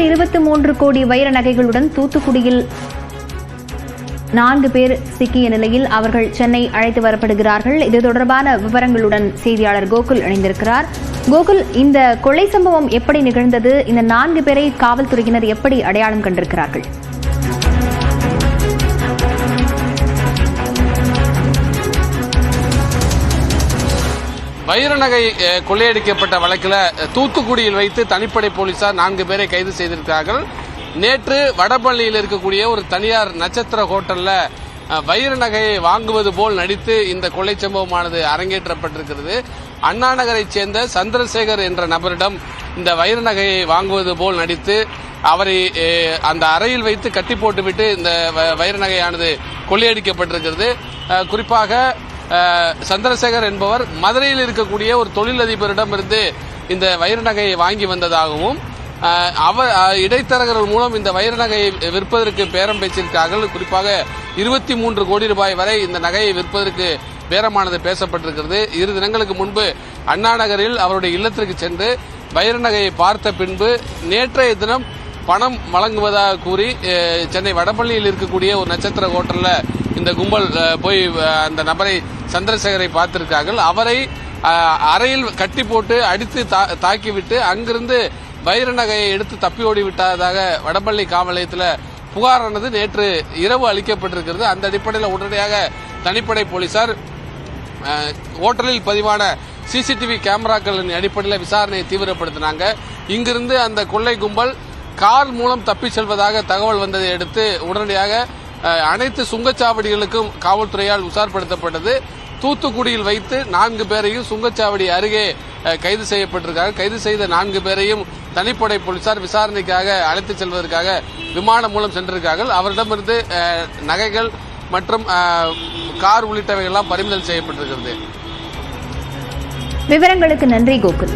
இருபத்தி மூன்று கோடி வைர நகைகளுடன் தூத்துக்குடியில் நான்கு பேர் சிக்கிய நிலையில் அவர்கள் சென்னை அழைத்து வரப்படுகிறார்கள். இது தொடர்பான விவரங்களுடன் செய்தியாளர் கோகுல் இணைந்திருக்கிறார். கோகுல் இந்த கொலை சம்பவம் எப்படி நிகழ்ந்தது? இந்த நான்கு பேரை காவல்துறையினர் எப்படி அடையாளம் கண்டிருக்கிறார்கள்? வைர நகை கொள்ளையடிக்கப்பட்ட வழக்கில் தூத்துக்குடியில் வைத்து தனிப்படை போலீசார் நான்கு பேரை கைது செய்திருக்கிறார்கள். நேற்று வடபள்ளியில் இருக்கக்கூடிய ஒரு தனியார் நட்சத்திர ஹோட்டலில் வைர நகையை வாங்குவது போல் நடித்து இந்த கொள்ளை சம்பவமானது அரங்கேற்றப்பட்டிருக்கிறது. அண்ணா நகரைச் சேர்ந்த சந்திரசேகர் என்ற நபரிடம் இந்த வைர நகையை வாங்குவது போல் நடித்து அவரை அந்த அறையில் வைத்து கட்டி போட்டுவிட்டு இந்த வ- வைர நகையானது கொள்ளையடிக்கப்பட்டிருக்கிறது. குறிப்பாக சந்திரசேகர் என்பவர் மதுரையில் இருக்கக்கூடிய ஒரு தொழிலதிபரிடமிருந்து இந்த வைர நகையை வாங்கி வந்ததாகவும் அவர் இடைத்தரகர்கள் மூலம் இந்த வைர நகையை விற்பதற்கு பேரம் பேச்சிருக்கார்கள் குறிப்பாக இருபத்தி மூன்று கோடி ரூபாய் வரை இந்த நகையை விற்பதற்கு பேரமானது பேசப்பட்டிருக்கிறது. இரு தினங்களுக்கு முன்பு அண்ணா நகரில் அவருடைய இல்லத்திற்கு சென்று வைர நகையை பார்த்த பின்பு நேற்றைய தினம் பணம் வழங்குவதாக கூறி சென்னை வடபள்ளியில் இருக்கக்கூடிய ஒரு நட்சத்திர ஹோட்டலில் இந்த கும்பல் போய் அந்த நபரை சந்திரசேகரை பார்த்திருக்கார்கள். அவரை அறையில் கட்டி போட்டு அடித்து தா- தாக்கிவிட்டு அங்கிருந்து வைர நகையை எடுத்து தப்பி ஓடி விட்டதாக வடபள்ளி காவலயத்தில் புகாரானது நேற்று இரவு அளிக்கப்பட்டிருக்கிறது. அந்த அடிப்படையில் உடனடியாக தனிப்படை போலீசார் ஹோட்டலில் பதிவான சிசிடிவி கேமராக்களின் அடிப்படையில் விசாரணையை தீவிரப்படுத்தினாங்க. இங்கிருந்து அந்த கொள்ளை கும்பல் கார் மூலம் தப்பிச் செல்வதாக தகவல் வந்ததை அடுத்து உடனடியாக அனைத்து சுங்கச்சாவடிகளுக்கும் காவல்துறையால் உசார்படுத்தப்பட்டது தூத்துக்குடியில் வைத்து நான்கு பேரையும் சுங்கச்சாவடி அருகே கைது செய்யப்பட்டிருக்காங்க. கைது செய்த நான்கு பேரையும் தனிப்படை போலீசார் விசாரணைக்காக அழைத்து செல்வதற்காக விமானம் மூலம் சென்றிருக்கார்கள். அவரிடமிருந்து நகைகள் மற்றும் கார் உள்ளிட்டவைகள்லாம் பறிமுதல் செய்யப்பட்டிருக்கிறது. விவரங்களுக்கு நன்றி கோகுல்.